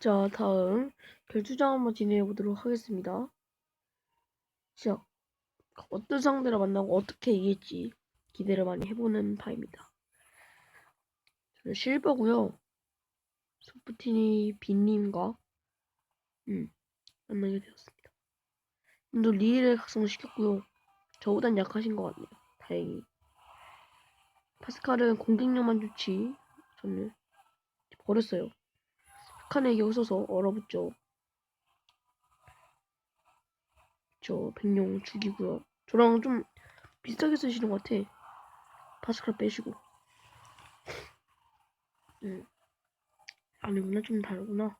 자, 다음 결투장 한번 진행해 보도록 하겠습니다. 시작. 어떤 상대를 만나고 어떻게 이길지 기대를 많이 해보는 바입니다. 저는 실버고요. 소프티니 빈님과 음, 만나게 되었습니다. 님도 리를 각성시켰고요. 저보단 약하신 것 같네요. 다행히. 파스칼은 공격력만 좋지. 저는 버렸어요. 북한에게 웃어서 얼어붙죠. 저 백룡 죽이고요. 저랑 좀 비슷하게 쓰시는 것 같아. 파스칼 빼시고. 음. 아니구나 좀 다르구나.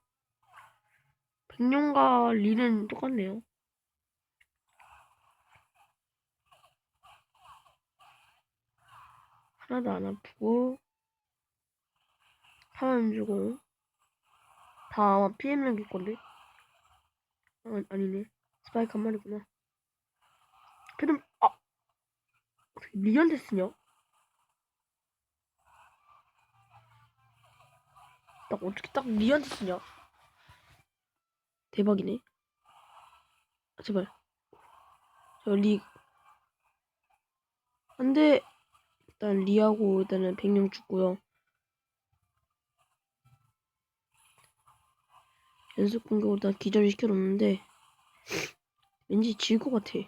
백룡과 리는 똑같네요. 하나도 안 아프고 하나는 주고 다 PM력일 건데? 아, 아니네. 스파이크 한 마리구나. 그럼 아! 어떻게 리한테 쓰냐 딱 어떻게 딱 리한테 쓰냐 대박이네. 아, 제발. 저 리 안 돼. 일단 리하고 일단은 백령 죽고요 연습 공격으로 다 기절을 시켜놓는데 왠지 질 것 같아.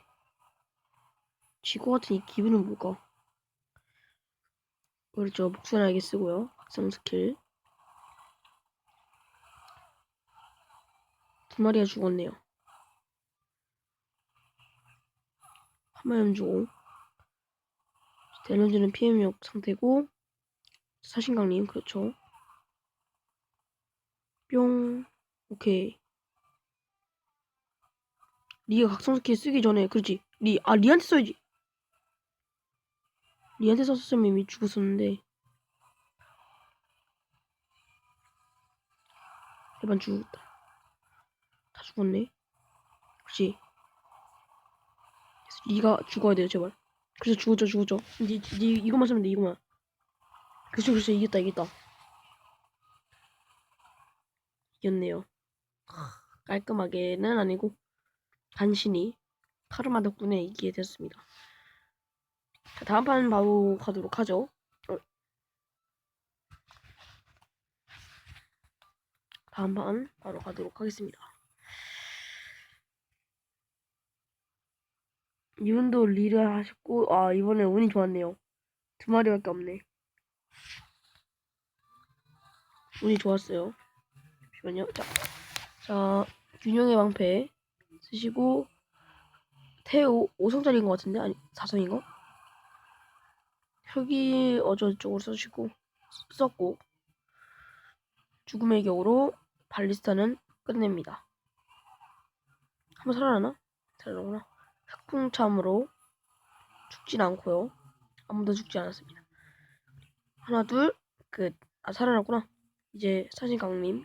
질 것 같은 이 기분은 뭘까? 그렇죠. 목선하게 쓰고요. 각성 스킬. 두 마리가 죽었네요. 한 마리 주고 에너지는 PM력 상태고 사신강님 그렇죠. 뿅 오케이. 리가 각성 스킬 쓰기 전에 그렇지. 리, 아 리한테 써야지. 리한테 썼으면 이미 죽었었는데. 해반 죽었다. 다 죽었네. 그렇지. 리가 죽어야 돼요 제발. 그래서 죽었죠 죽었죠. 니, 니 이거만 쓰면 돼 이거만. 그렇죠 그렇죠 이겼다 이겼다. 이겼네요. 깔끔하게는 아니고 간신히 카르마 덕분에 이기게. 자, 다음 판 바로 가도록 하죠. 어. 다음 판 바로 가도록 하겠습니다. 이분도 리를 하셨고 아 이번에 운이 좋았네요. 두 마리밖에 없네. 운이 좋았어요. 잠시만요. 자, 자 균형의 방패 쓰시고 태우 5성짜리인 것 같은데 아니 4성인가? 혁이 어저 쪽으로 써주시고 썼고 죽음의 격으로 발리스타는 끝냅니다. 한번 살아나나? 살아나구나. 흑풍참으로 죽진 않고요. 아무도 죽지 않았습니다. 하나 둘 끝 아 살아났구나. 이제 사신강님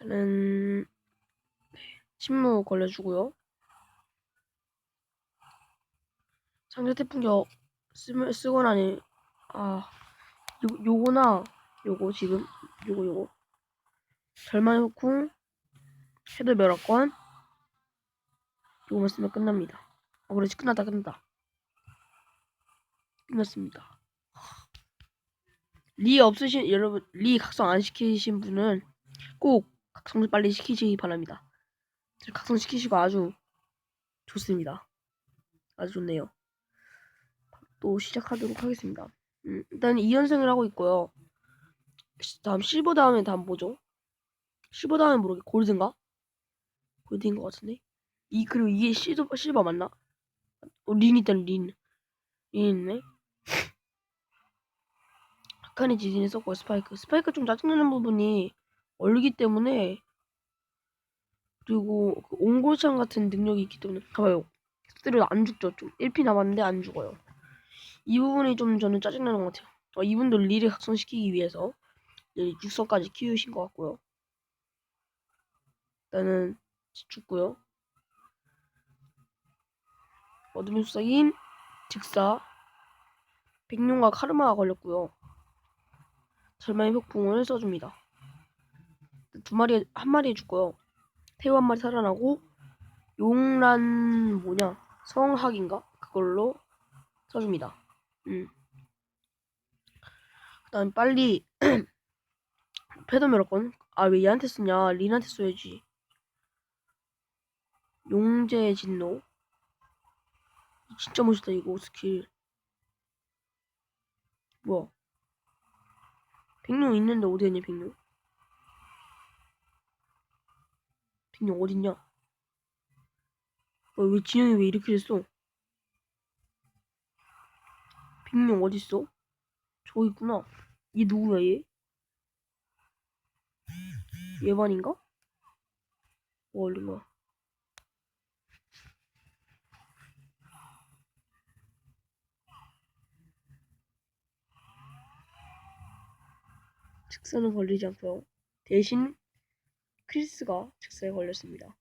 일단은 침묵 걸려주고요. 상대 태풍격 쓰, 쓰거나니 아 요, 요거나 요거 지금 요거 요거 절망의 후쿵 헤드 멸학권 요거만 쓰면 끝납니다. 어 그렇지 끝났다 끝났다 끝났습니다. 리 없으신 여러분 리 각성 안 시키신 분은 꼭 각성 빨리 시키시기 바랍니다. 각성시키시고 아주 좋습니다. 아주 좋네요. 또 시작하도록 하겠습니다. 음, 일단 2연승을 하고 있고요. 다음 실버 다음에 다음 뭐죠? 실버 다음에 모르게 골드인가? 골드인 것 같은데? 이 그리고 이게 실버, 실버 맞나? 어, 린 일단 린. 린 있네. 아카니 지진에 썼고 스파이크. 스파이크 좀 짜증나는 부분이 얼기 때문에 그리고 그 옹골창 같은 능력이 있기 때문에 봐봐요. 때려 안 죽죠. 좀 1피 남았는데 안 죽어요. 이 부분이 좀 저는 짜증나는 것 같아요. 어, 이분도 리를 각성시키기 위해서 육성까지 키우신 것 같고요. 일단은 죽고요. 어둠의 수사인 즉사 백룡과 카르마가 걸렸고요. 절망의 폭풍을 써줍니다. 두 마리 한 마리 죽고요. 태우 한 마리 살아나고 용란 뭐냐 성학인가 그걸로 써줍니다. 음. 그다음 빨리 패더메러건 아 왜 얘한테 쓰냐 린한테 써야지. 용재 진노 진짜 멋있다 이거 스킬. 뭐야? 백룡 있는데 어디 갔냐 백룡? 백룡 어딨냐? 어, 왜 진영이 왜 이렇게 됐어? 백룡 어딨어? 저기 있구나. 얘 누구야 얘? 예반인가? 뭐 얼른 가. 즉사는 걸리지 않고요. 대신 크리스가 즉사에 걸렸습니다.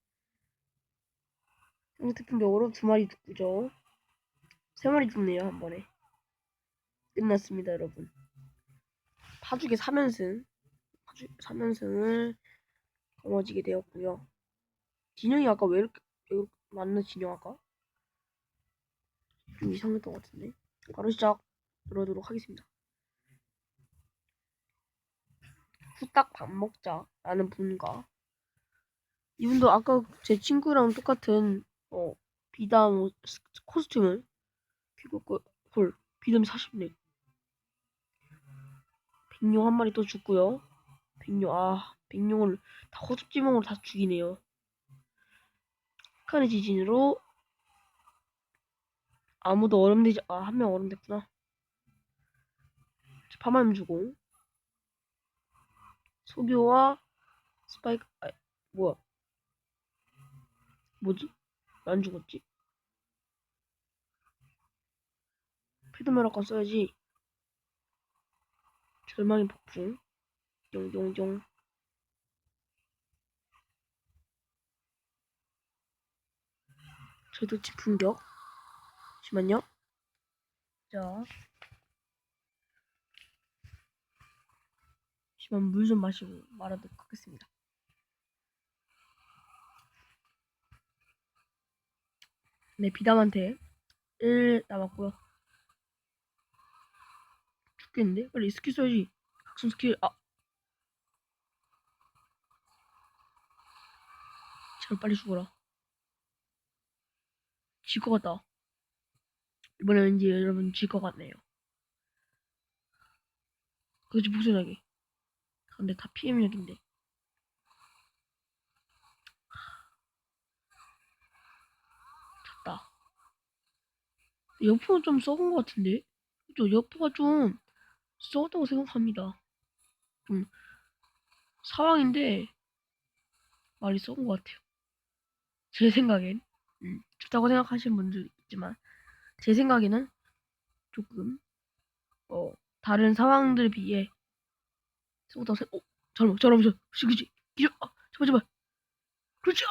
상태품 벽으로 두 마리 죽죠. 세 마리 죽네요 한 번에. 끝났습니다 여러분. 파죽의 3연승 파죽 3연승을 거머쥐게 되었고요. 진영이 아까 왜 이렇게, 왜 이렇게 맞나 진영 아까? 좀 이상했던 것 같은데. 바로 시작 들어도록 하겠습니다. 후딱 밥 먹자라는 분과 이분도 아까 제 친구랑 똑같은 어 비담 스- 코스튬을 입고 헐 비담이 40네. 백룡 한 마리 또 죽고요. 백룡 아 백룡을 다 호접지몽으로 다 죽이네요. 북한의 지진으로 아무도 얼음되지 아 한 명 얼음됐구나. 파마임 주고. 소교와 스파이크 아 뭐야 뭐지? 왜안 죽었지? 피드메라건 써야지. 절망의 폭풍. 용용용. 저도 지풍격. 잠시만요. 자. 잠시만 물 좀 마시고 말하도록 하겠습니다 네 비담한테 1 남았고요. 죽겠는데? 빨리 스킬 써야지. 각성 스킬. 아. 제발 빨리 죽어라. 질 것 같다. 이번에 왠지 여러분 질 것 같네요. 그렇지 복선하게 근데 다 PM력인데 졌다 여포는 좀 썩은 것 같은데? 그죠? 여포가 좀 썩었다고 생각합니다. 좀 사왕인데 많이 썩은 것 같아요. 제 생각엔. 음, 좋다고 생각하시는 분들 있지만 제 생각에는 조금 어 다른 상황들에 비해 썩었다고 생각 어 잠깐만 잠깐만 잠깐만. 그치 기절 아 제발 제발. 그렇지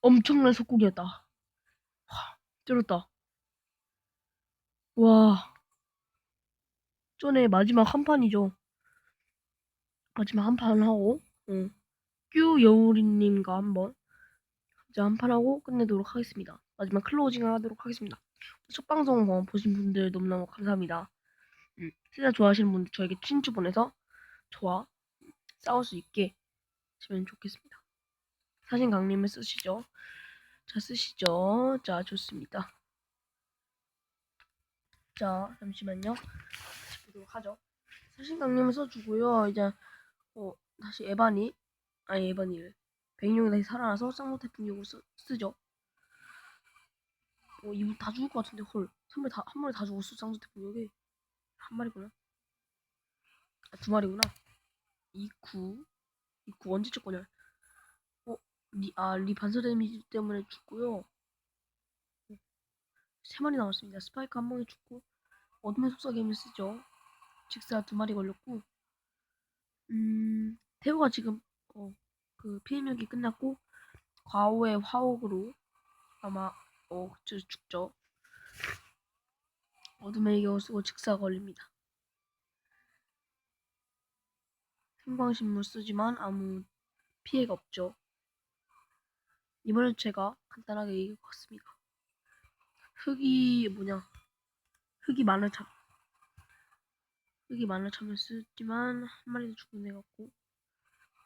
엄청난 속국이었다 와 쩔었다 와 전에 마지막 한 판이죠 마지막 한 판 하고 응. 큐 여우리님과 한번 이제 한 판 하고 끝내도록 하겠습니다. 마지막 클로징 하도록 하겠습니다. 첫 방송 어, 보신 분들 너무너무 감사합니다. 음, 진짜 좋아하시는 분들 저에게 친추 보내서 저와 싸울 수 있게 하시면 좋겠습니다. 사진 강림을 쓰시죠. 자 쓰시죠. 자 좋습니다. 자 잠시만요. 다시 보도록 하죠. 사진 강림을 써주고요. 이제 어, 다시 에반이 아니 에반이를 백룡이 다시 살아나서 쌍노태풍력을 쓰죠. 어, 이분 다 죽을 것 같은데 헐. 한 마리 다, 한 마리 다 죽었어 쌍노태풍력에. 한 마리구나. 아, 두 마리구나. 이쿠. 이쿠 언제 적 거냐. 어, 리, 아, 리 반사 데미지 때문에 죽고요. 세 마리 남았습니다. 스파이크 한 방에 죽고, 어둠의 속삭임을 쓰죠. 직사 두 마리 걸렸고, 음, 태우가 지금, 어, 그 피해력이 끝났고 과오의 화옥으로 아마 어 저, 죽죠. 어둠의 겨우 쓰고 직사 걸립니다. 형광신문 쓰지만 아무 피해가 없죠. 이번엔 제가 간단하게 같습니다. 흙이 뭐냐? 흙이 많은 참 흙이 많은 참을 쓰지만 한 마리도 죽은 애 같고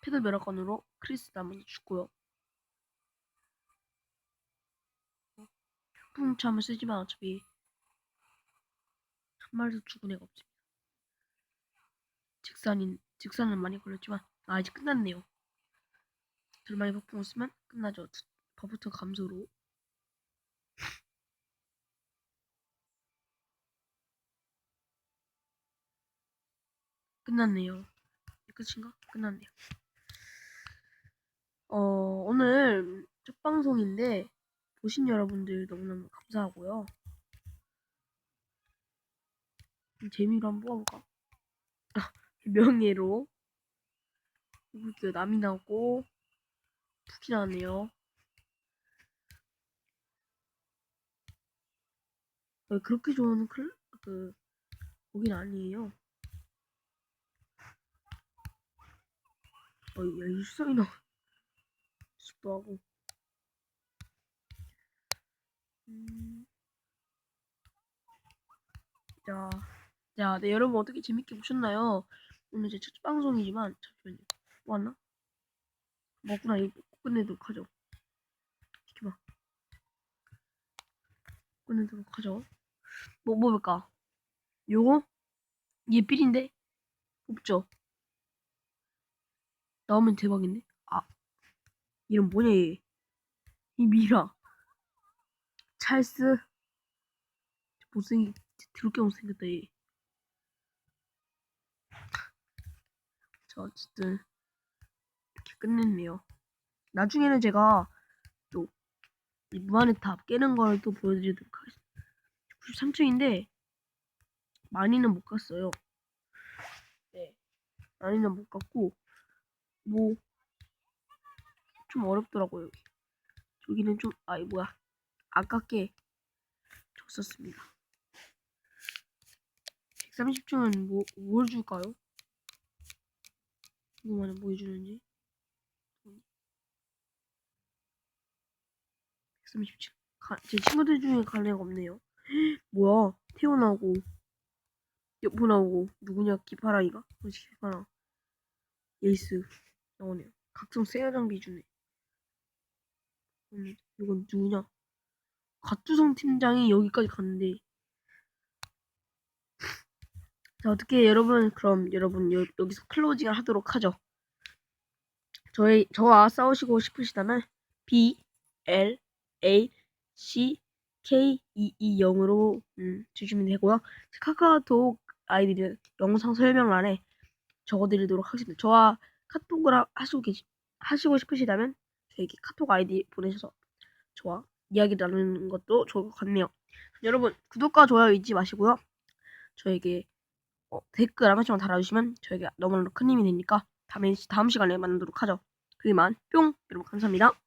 패드 멸학관으로 크리스 나무도 죽고요. 흑풍 참을 쓰지만 어차피 한 마리도 죽은 애가 없습니다. 직산인 직산은 많이 걸렸지만 아 이제 끝났네요. 둘만의 폭풍을 쓰면 끝나죠. 두- 버부터 감소로 끝났네요. 끝인가? 끝났네요. 어 오늘 첫 방송인데 보신 여러분들 너무너무 감사하고요. 좀 재미로 한번 뽑아볼까? 아, 명예로 볼게요. 남이 나오고 푹이 나왔네요. 그렇게 좋은 클, 그, 거긴 아니에요. 어, 야, 일성이 나. 수도 하고. 음. 자, 자, 네, 여러분 어떻게 재밌게 보셨나요? 오늘 제 첫 방송이지만, 잠시만요. 뭐 왔나? 뭐구나, 이거 끝내도록 하죠. 지켜봐. 끝내도록 하죠. 뭐, 뭐 볼까? 요거? 이게 필인데? 없죠? 나오면 대박인데? 아, 이름 뭐냐, 얘. 이 미라. 찰스. 못생기, 드럽게 못생겼다, 얘. 자, 어쨌든. 이렇게 끝냈네요. 나중에는 제가 또, 이 무한의 탑 깨는 걸 또 보여드리도록 하겠습니다. 93층인데, 많이는 못 갔어요. 네. 많이는 못 갔고, 뭐, 좀 어렵더라고요. 여기. 여기는 좀, 아이, 뭐야. 아깝게 줬었습니다. 130층은 뭐, 뭘 줄까요? 궁금하네, 뭐 해주는지. 130층. 가, 제 친구들 중에 간 애가 없네요. 뭐야, 태어나고, 여보 나오고, 누구냐, 기파라이가? 뭐지, 기파라. 에이스, 나오네요. 각종 세어 장비 주네. 음, 이건 누구냐? 갓주성 팀장이 여기까지 갔는데. 자, 어떻게 여러분, 그럼 여러분 여, 여기서 클로징을 하도록 하죠. 저희, 저와 싸우시고 싶으시다면 B, L, A, C, K, E, E 0으로 음, 주시면 되고요. 카카오톡 아이디를 영상 설명란에 적어드리도록 하겠습니다. 저와 카톡을 하, 하시고 계시, 하시고 싶으시다면 저에게 카톡 아이디 보내셔서 저와 이야기 나누는 것도 좋을 것 같네요. 여러분 구독과 좋아요 잊지 마시고요. 저에게 어, 댓글 한 번씩만 달아주시면 저에게 너무너무 큰 힘이 되니까 다음에, 다음 시간에 만나도록 하죠. 그만 뿅 여러분 감사합니다.